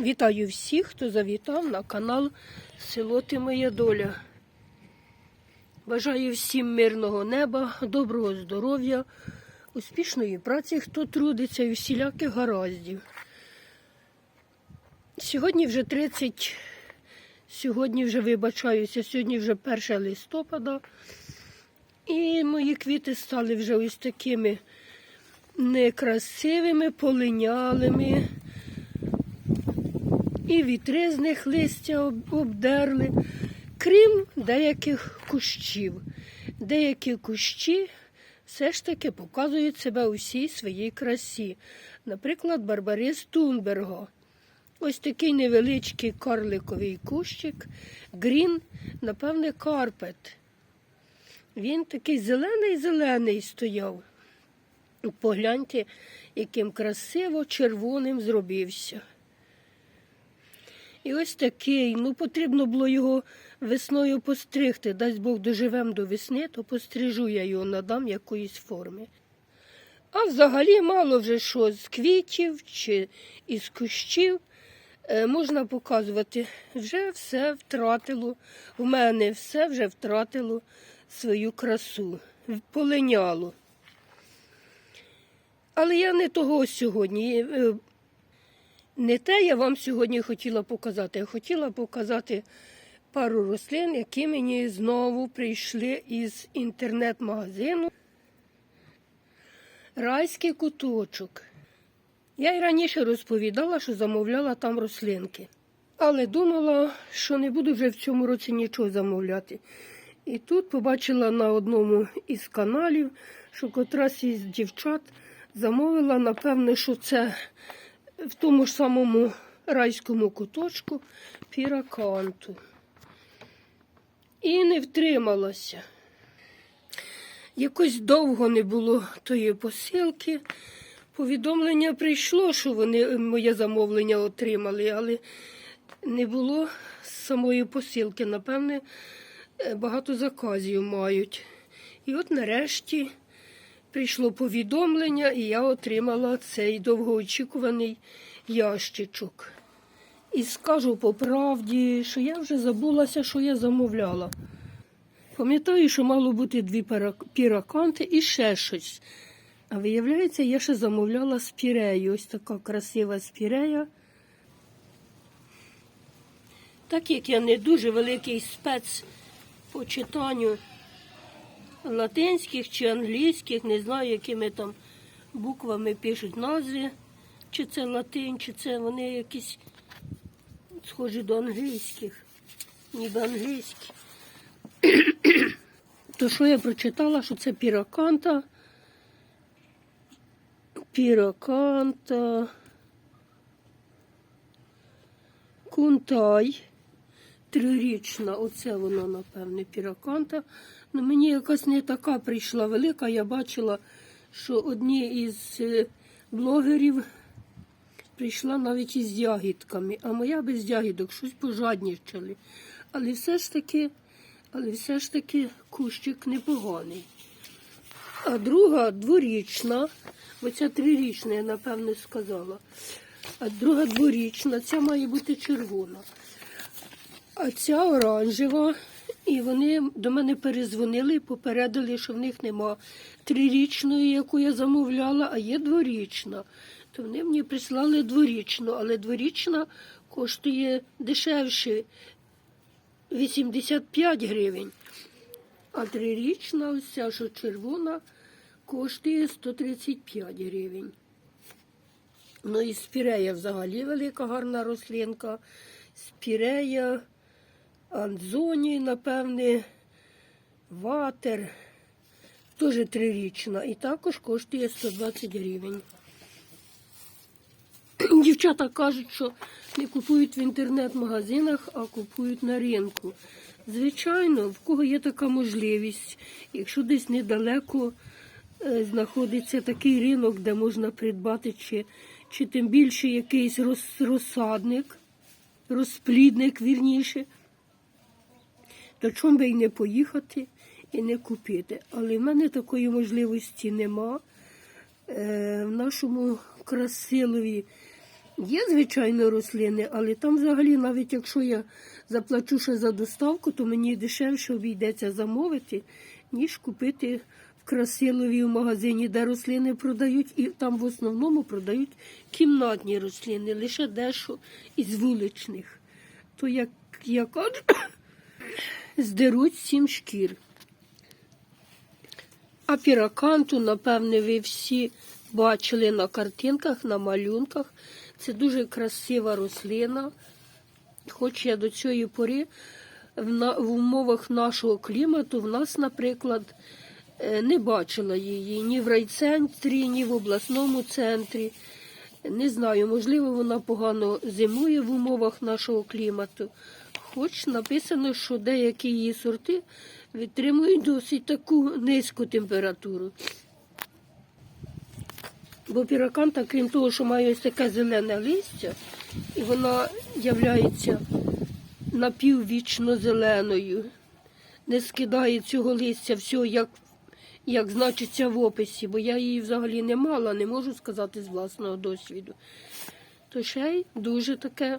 Вітаю всіх, хто завітав на канал Село Ти Моя Доля. Бажаю всім мирного неба, доброго здоров'я, успішної праці, хто трудиться і всіляких гараздів. Сьогодні вже 30, сьогодні вже вибачаюся, сьогодні вже 1 листопада. І мої квіти стали вже ось такими некрасивими, полинялими. І вітри з них листя обдерли, крім деяких кущів. Деякі кущі все ж таки показують себе у всій своїй красі. Наприклад, Барбарис Тунберга. Ось такий невеличкий карликовий кущик, грін, напевне, карпет. Він такий зелений-зелений стояв. Погляньте, яким красиво червоним зробився. І ось такий, ну потрібно було його весною постригти. Дасть Бог доживем до весни, то пострижу я його, надам якоїсь форми. А взагалі мало вже що з квітів чи із кущів е, можна показувати. Вже все втратило. У мене все вже втратило свою красу, полиняло. Але я не того сьогодні. Не те я вам сьогодні хотіла показати. Я хотіла показати пару рослин, які мені знову прийшли із інтернет-магазину. Райський куточок. Я й раніше розповідала, що замовляла там рослинки. Але думала, що не буду вже в цьому році нічого замовляти. І тут побачила на одному із каналів, що котрась із дівчат замовила, напевне, що це в тому ж самому райському куточку піраканту. І не втрималася. Якось довго не було тої посилки. Повідомлення прийшло, що вони моє замовлення отримали, але не було самої посилки. Напевне, е, багато заказів мають. І от нарешті прийшло повідомлення, і я отримала цей довгоочікуваний ящичок. І скажу по правді, що я вже забулася, що я замовляла. Пам'ятаю, що мало бути дві піраканти і ще щось. А виявляється, я ще замовляла спірею. Ось така красива спірея. Так як я не дуже великий спец по читанню латинських чи англійських, не знаю, якими там буквами пишуть назви, чи це латин, чи це вони якісь схожі до англійських, ніби англійські. То що я прочитала, що це піраканта. Піраканта. Кунтай. Трирічна, оце вона, напевне, піраканта. Ну, мені якась не така прийшла велика. Я бачила, що одні із е, блогерів прийшла навіть із ягідками, а моя без ягідок щось пожаднічали. Але все ж таки, але все ж таки кущик непоганий. А друга дворічна, бо ця трирічна, я напевно сказала. А друга дворічна, ця має бути червона. А ця оранжева, і вони до мене перезвонили і попередили, що в них нема трирічної, яку я замовляла, а є дворічна. То вони мені прислали дворічну, але дворічна коштує дешевше 85 гривень. А трирічна, ось ця, що червона, коштує 135 гривень. Ну і спірея взагалі велика гарна рослинка. Спірея, анзоні, напевне, ватер. Теж трирічна. І також коштує 120 гривень. Дівчата кажуть, що не купують в інтернет-магазинах, а купують на ринку. Звичайно, в кого є така можливість, якщо десь недалеко е, знаходиться такий ринок, де можна придбати, чи, чи тим більше якийсь роз, розсадник, розплідник, вірніше, то чому би й не поїхати і не купити. Але в мене такої можливості нема. Е, в нашому красилові Є, звичайно, рослини, але там взагалі, навіть якщо я заплачу ще за доставку, то мені дешевше обійдеться замовити, ніж купити Красилові в магазині, де рослини продають, і там в основному продають кімнатні рослини, лише дещо із вуличних. То, як я кажу, здеруть сім шкір. А піраканту, напевне, ви всі бачили на картинках, на малюнках. Це дуже красива рослина. Хоч я до цієї пори в, умовах нашого клімату в нас, наприклад, е, не бачила її ні в райцентрі, ні в обласному центрі. Не знаю, можливо, вона погано зимує в умовах нашого клімату. Хоч написано, що деякі її сорти витримують досить таку низьку температуру. Бо піраканта, крім того, що має ось таке зелене листя, і вона являється напіввічно зеленою, не скидає цього листя всього, як, як значиться в описі, бо я її взагалі не мала, не можу сказати з власного досвіду. То ще й дуже таке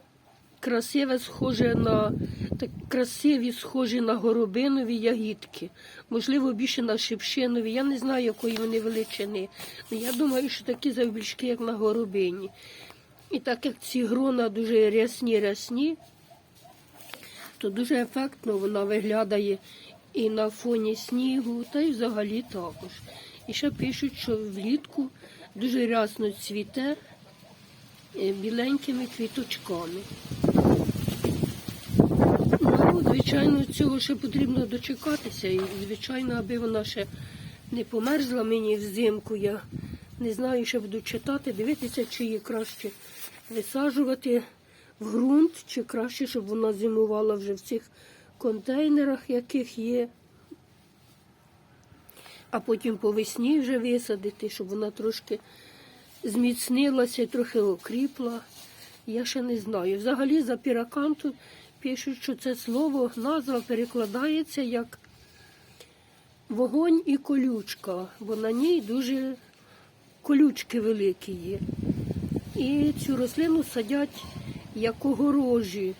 красиве, схоже на так красиві, схожі на горобинові ягідки. Можливо, більше на шипшинові. Я не знаю, якої вони величини. але Я думаю, що такі завбільшки, як на горобині. І так як ці грона дуже рясні рясні, то дуже ефектно вона виглядає і на фоні снігу, та й взагалі також. І ще пишуть, що влітку дуже рясно цвіте е, біленькими квіточками. Звичайно, цього ще потрібно дочекатися. І, звичайно, аби вона ще не померзла мені взимку, я не знаю, що буду читати, дивитися, чи її краще висаджувати в ґрунт, чи краще, щоб вона зимувала вже в цих контейнерах, яких є. А потім по весні вже висадити, щоб вона трошки зміцнилася трохи окріпла. Я ще не знаю. Взагалі за піраканту пишуть, що це слово, назва перекладається як вогонь і колючка, бо на ній дуже колючки великі є. І цю рослину садять як огорожі,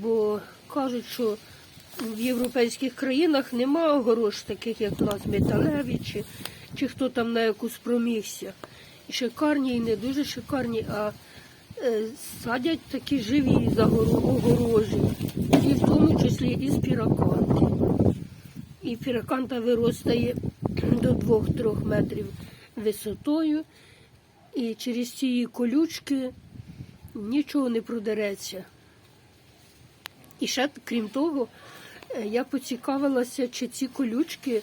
бо кажуть, що в європейських країнах нема огорож таких, як у нас металеві, чи, чи хто там на яку спромігся. І шикарні, і не дуже шикарні, а садять такі живі огорожі, і в тому числі і з піраканти. І піраканта виростає до 2-3 метрів висотою, і через ці колючки нічого не продереться. І ще, крім того, е, я поцікавилася, чи ці колючки,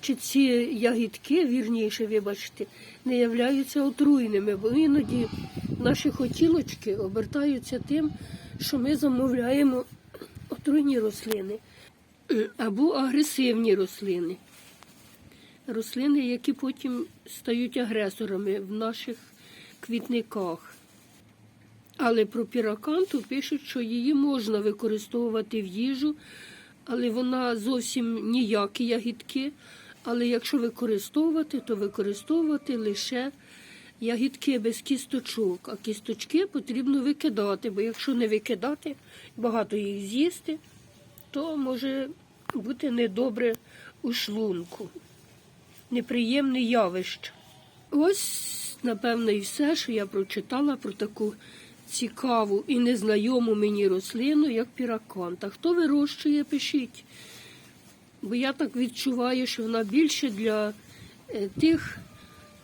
чи ці ягідки, вірніше, вибачте, не являються отруйними, бо іноді наші хотілочки обертаються тим, що ми замовляємо отруйні рослини або агресивні рослини. Рослини, які потім стають агресорами в наших квітниках. Але про піраканту пишуть, що її можна використовувати в їжу, але вона зовсім ніякі ягідки. Але якщо використовувати, то використовувати лише ягідки без кісточок. А кісточки потрібно викидати, бо якщо не викидати, багато їх з'їсти, то може бути недобре у шлунку. Неприємне явище. Ось, напевно, і все, що я прочитала про таку цікаву і незнайому мені рослину, як піраканта. Хто вирощує, пишіть. Бо я так відчуваю, що вона більше для е, тих,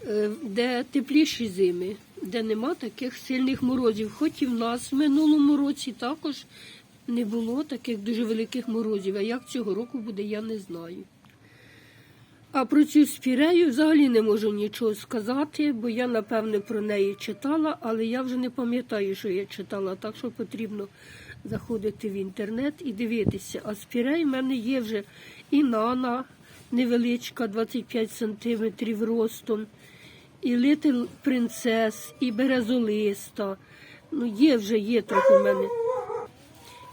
е, де тепліші зими, де нема таких сильних морозів. Хоч і в нас в минулому році також не було таких дуже великих морозів. А як цього року буде, я не знаю. А про цю спірею взагалі не можу нічого сказати, бо я, напевне, про неї читала, але я вже не пам'ятаю, що я читала, так що потрібно заходити в інтернет і дивитися. А спірей в мене є вже і нана невеличка, 25 сантиметрів ростом, і Литл принцес, і березолиста. Ну, є вже є трохи в мене.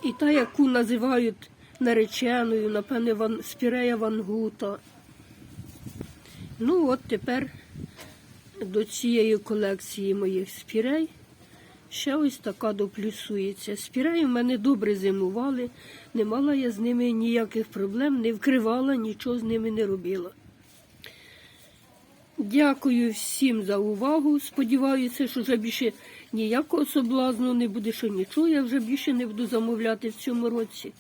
І та, яку називають нареченою, напевне, ван, спірея вангута. Ну, от тепер до цієї колекції моїх спірей Ще ось така доплюсується. Спіраї в мене добре зимували, не мала я з ними ніяких проблем, не вкривала, нічого з ними не робила. Дякую всім за увагу. Сподіваюся, що вже більше ніякого соблазну не буде, що нічого я вже більше не буду замовляти в цьому році.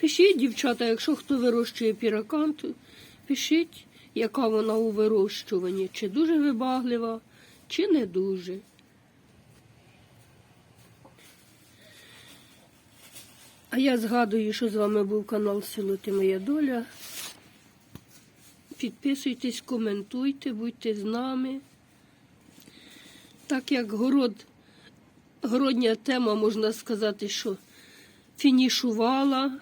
Пишіть, дівчата, якщо хто вирощує піраканту, пишіть, яка вона у вирощуванні, чи дуже вибаглива, чи не дуже. А я згадую, що з вами був канал Село Ти Моя Доля. Підписуйтесь, коментуйте, будьте з нами. Так як город, городня тема, можна сказати, що фінішувала,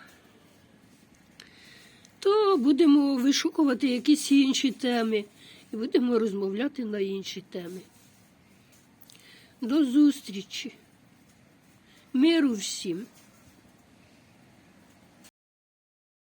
то будемо вишукувати якісь інші теми і будемо розмовляти на інші теми. До зустрічі. Миру всім!